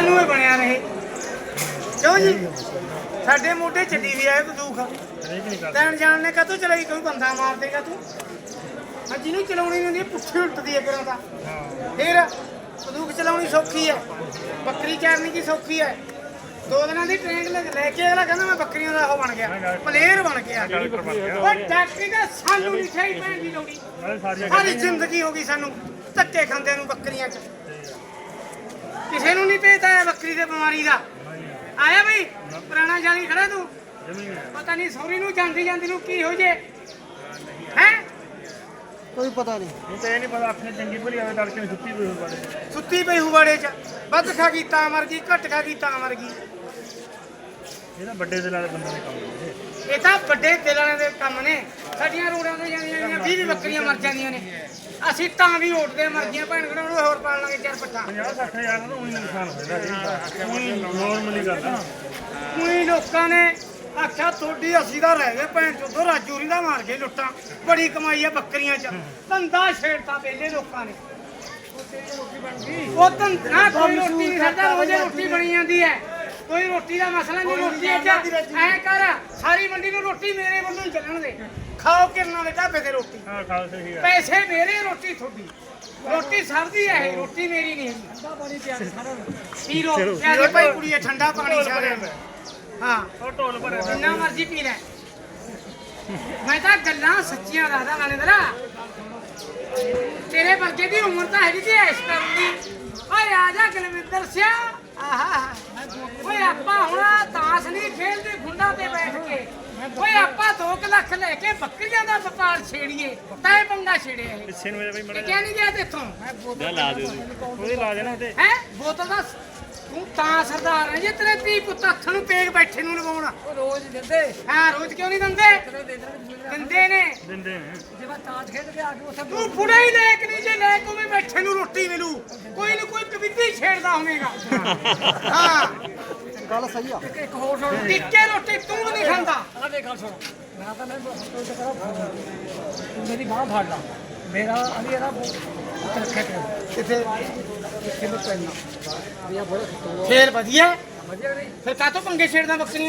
ਸਾਨੂੰ ਇਹ ਬਣਿਆ ਰਹੇ ਕਿਉਂ ਜੀ? ਸਾਡੇ ਮੋਢੇ ਚੱਲੀ ਵੀ ਆਏ ਬੰਦੂਕ ਤੈਨ ਜਾਣ ਨੇ ਕਦੋਂ ਚਲਾਈ? ਕੋਈ ਬੰਦਾ ਮਾਰ ਦੇਗਾ ਤੂੰ? ਹਾਂ ਜਿਹਨੂੰ ਚਲਾਉਣੀ ਨਹੀਂ ਹੁੰਦੀ ਪੁੱਠੀ ਉਲਟਦੀ ਹੈ ਤਾਂ ਹਾਂ ਫਿਰ ਬੰਦੂਕ ਚਲਾਉਣੀ ਸੌਖੀ ਹੈ ਬੱਕਰੀ ਚਾਰਨੀ ਕੀ ਸੌਖੀ ਹੈ ਦੋ ਦਿਨਾਂ ਦੀ ਟ੍ਰੇਨਿੰਗ ਲੈ ਕੇ ਅਗਲਾ ਕਹਿੰਦਾ ਮੈਂ ਬੱਕਰੀਆਂ ਦਾ ਉਹ ਬਣ ਗਿਆ। ਪਲੇਅਰ ਬਣ ਗਿਆ। ਉਹ ਡਾਕਟਰੀ ਦਾ ਸਾਨੂੰ ਨਹੀਂ ਚਾਹੀ ਪੈਣ ਦੀ ਲੋੜੀ ਸਾਰੀ ਜ਼ਿੰਦਗੀ ਹੋ ਗਈ ਸਾਨੂੰ। ਧੱਕੇ ਖਾਂਦੇ ਨੂੰ ਬੱਕਰੀਆਂ 'ਚ। ਪੇਤਾ ਹੈ ਬੱਕਰੀ ਦੇ ਬਿਮਾਰੀ ਦਾ। ਆਇਆ ਬਈ? ਪੁਰਾਣਾ ਜਾਨੀ ਖੜਾ ਤੂੰ। ਪਤਾ ਨਹੀਂ ਸੌਰੀ ਨੂੰ ਜਾਂਦੀ ਜਾਂਦੀ ਨੂੰ ਕੀ ਹੋ ਜੇ। ਹੈ? ਕੋਈ ਪਤਾ ਨਹੀਂ। ਤਾਂ ਇਹ ਨਹੀਂ ਪਤਾ ਆਪਣੇ ਚੰਗੀ ਭਲੀ ਆਵੇ ਤੜਕੇ ਨੂੰ ਸੁੱਤੀ ਪਈ ਹੋਈ ਬਾੜੇ ਸੁੱਤੀ ਪਈ ਹੁਵਾੜੇ 'ਚ। ਵੱਧ ਖਾ ਗਈ ਤਾਂ ਮਰ ਗਈ ਘੱਟ ਖਾ ਗਈ ਤਾਂ ਮਰ ਗਈ। ਇਹ ਤਾਂ ਵੱਡੇ ਦਿਲਾਂ ਦੇ ਬੰਦੇ ਦੇ ਕੰਮ ਨੇ। ਇਹ ਤਾਂ ਵੱਡੇ ਦਿਲ ਵਾਲਿਆਂ ਦੇ ਕੰਮ ਨੇ। ਸਾਡੀਆਂ ਰੋੜਾਂ ਤੋਂ ਜਾਂਦੀਆਂ ਜਾਂਦੀਆਂ 20 20 ਬੱਕਰੀਆਂ ਮਰ ਜਾਂਦੀਆਂ ਨੇ। ਅਸੀਂ ਤਾਂ ਵੀ ਉੱਠਦੇ ਮਰ ਗਈਆਂ ਭੈਣ ਕੋਲ ਹੋਰ ਪਾਲ ਲਾਂਗੇ ਚਾਰ ਪੱਠਾ। 50 60 ਹਜ਼ਾਰ ਨੂੰ ਉਹੀ ਨੁਕਸਾਨ ਹੋਇਆ ਉਹੀ ਨੋਰਮਲੀ ਗੱਲ ਆ। ਕੋਈ ਲੋਕਾਂ ਨੇ ਆਖਿਆ ਤੁਹਾਡੀ ਅਸੀਂ ਦਾ ਰਹਿ ਗਏ ਭੈਣ ਚੋਦੋ ਰਾਜੂਰੀ ਦਾ ਮਾਰ ਕੇ ਲੁੱਟਾਂ। ਬੜੀ ਕਮਾਈ ਆ ਬੱਕਰੀਆਂ 'ਚ। ਧੰਦਾ ਛੇੜਤਾ ਵੇਲੇ ਲੋਕਾਂ ਨੇ। ਉਹ ਧੰਦਾ ਕੋਈ ਰੋਟੀ ਨਹੀਂ ਸਾਡਾ ਰੋਜ਼ ਰੋਟੀ ਬਣੀ ਜਾਂਦੀ ਹੈ। ਕੋਈ ਰੋਟੀ ਦਾ ਮਸਲਾ ਨਹੀਂ ਰੋਟੀ ਅੱਜ ਐ ਕਰ ਸਾਰੀ ਮੰਡੀ ਨੂੰ ਰੋਟੀ ਮੇਰੇ ਵੱਲੋਂ ਹੀ ਚੱਲਣ ਦੇ। ਖਾਓ ਕਿਰਨਾਂ ਦੇ ਢਾਬੇ ਤੇ ਰੋਟੀ। ਹਾਂ ਖਾਲਸੇ ਹੀ ਆ ਪੈਸੇ ਮੇਰੇ ਰੋਟੀ ਤੁਹਾਡੀ। ਰੋਟੀ ਸਭ ਦੀ ਹੈ ਇਹ ਰੋਟੀ ਮੇਰੀ ਨਹੀਂ ਹੈਗੀ। ਠੰਡਾ ਪਾਣੀ ਪਿਆਰੇ ਸਾਰਿਆਂ ਨੂੰ ਪੀਰੋ ਪਿਆਰੇ ਭਾਈ ਕੁੜੀਏ ਠੰਡਾ ਪਾਣੀ ਸਾਰਿਆਂ ਨੂੰ ਹਾਂ। ਉਹ ਢੋਲ ਭਰਿਆ ਪਿਆ। ਜਿੰਨਾ ਮਰਜ਼ੀ ਪੀ ਲੈ। ਮੈਂ ਤਾਂ ਗੱਲਾਂ ਸੱਚੀਆਂ ਦੱਸਦਾ ਨਾਲੇ ਦਰਾ ਤੇਰੇ ਵਰਗੇ ਦੀ ਉਮਰ ਤਾਂ ਹੈਗੀ ਸੀ ਐਸ਼ ਕਰਨ ਦੀ। ਓਏ ਆ ਜਾ ਗਲਵਿੰਦਰ ਸਿਆ। ਆਹਾ। ਓਏ ਆਪਾਂ ਹੁਣ ਤਾਸ਼ ਨਹੀਂ ਖੇਡਦੇ ਖੁੰਡਾ ਤੇ ਬੈਠ ਕੇ। ਓਏ ਆਪਾਂ 2 ਲੱਖ ਲੈ ਕੇ ਬੱਕਰੀਆਂ ਦਾ ਵਪਾਰ ਛੇੜੀਏ ਤੈ ਪੰਗਾ ਛੇੜਿਆ ਇਹ। ਪਿੱਛੇ ਨੂੰ ਜਾਵੇ ਮੜਾ ਕਿਹਾ ਨਹੀਂ ਗਿਆ ਤੇਥੋਂ ਉਹਦੇ ਲਾ ਦੇਣਾ ਤੇ ਹੈ? ਬੋਤਲ ਦਾ ਤੂੰ ਤਾਂ ਸਰਦਾਰ ਹੈ ਜੇ ਤੇਰੇ ਧੀ ਪੁੱਤ ਹੱਥ ਨੂੰ ਪੇਗ ਬੈਠੇ ਨੂੰ ਲਵਾਉਣਾ। ਰੋਜ਼ ਦਿੰਦੇ। ਹਾਂ ਰੋਜ਼ ਕਿਉਂ ਨਹੀਂ ਦਿੰਦੇ? ਦਿੰਦੇ ਨੇ ਦਿੰਦੇ ਨੇ। ਜੇ ਮੈਂ ਤਾਜ ਖੇਡ ਕੇ ਆ ਕੇ ਉੱਥੇ ਤੂੰ ਬੁੜਾ ਹੀ ਲੈ ਕੇ ਨਹੀਂ ਜੇ ਲੈ ਕੇ ਵੀ ਬੈਠੇ ਨੂੰ ਰੋਟੀ ਮਿਲੂ। ਕੋਈ ਨਾ ਕੋਈ ਕਵਿੱਤੀ ਛੇੜਦਾ ਹੋਵੇਗਾ। ਹਾਂ। ਗੱਲ ਸਹੀ ਆ। ਇੱਕ ਹੋਰ ਸੁਣ। ਟਿੱਕੇ ਰੋਟੀ ਤੂੰ ਵੀ ਨਹੀਂ ਖਾਂਦਾ। ਆ ਦੇਖ ਸੁਣ। ਮੈਂ ਤਾਂ ਮੈਂ ਹਸਪਤਾਲ ਚ ਕਰਾ ਤੂੰ ਮੇਰੀ ਬਾਹ ਫੜ ਲਾ। ਮੇਰਾ ਅਲੀ ਇਹਦਾ ਰੱਖਿਆ ਪਿਆ। ਕਿੱਥੇ ਕਿੰਨੇ ਪੈਣਾ ਫੇਰ ਵਧੀਆ। ਵਧੀਆ ਨਹੀਂ? ਫਿਰ ਕਾਹਤੋਂ ਪੰਗੇ ਛੇੜਦਾ ਬੱਕਰੀਆਂ?